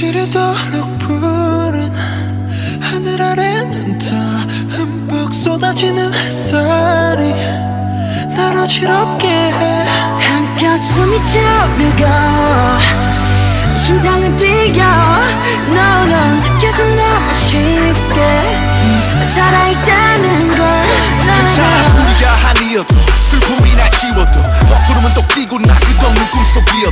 지르도록 푸른 하늘 아래는 더 흠뻑 쏟아지는 햇살이 날 어지럽게 해. 한껏 숨이 차오르고 심장은 뛰어 No no 느껴져 너무 쉽게. 살아있다는 걸 No 자 no 우리가 한이어도 슬픔이 날 지워도 먹구름은 또 뛰고 나 끝없는 꿈속이었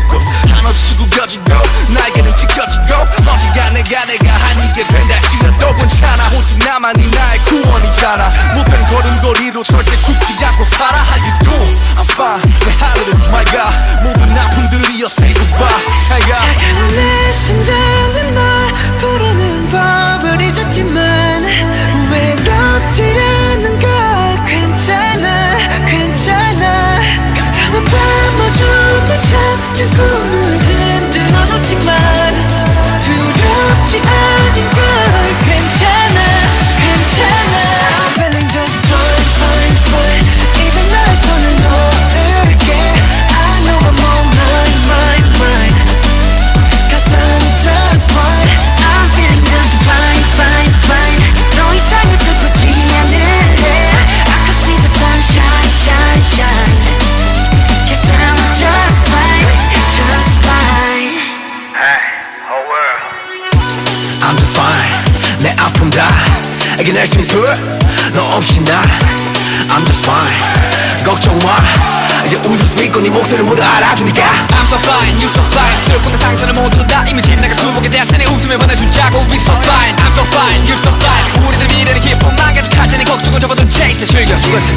나만이 나의 구원이잖아. 못한 걸음걸이로 절대 죽지 않고 살아 How you doing? I'm fine 내 하늘은 맑아. 모든 아픔들이여 say goodbye 잘가. 차가운 내 심장 이겨낼 수? 있어 너 없이 나? I'm just fine. 걱정 마. 이제 웃을 수 있고 네 목소리를 모두 알아주니까. I'm so fine, you so fine. 슬픔과 상처를 모두 다 이미 지나가 두목에 대한 내 웃음에 보내주자고. We so fine, I'm so fine, you so fine. 우리들 미래는 기쁨만 가득할 테니 걱정은 접어둔 채 이제 즐겨 수고했어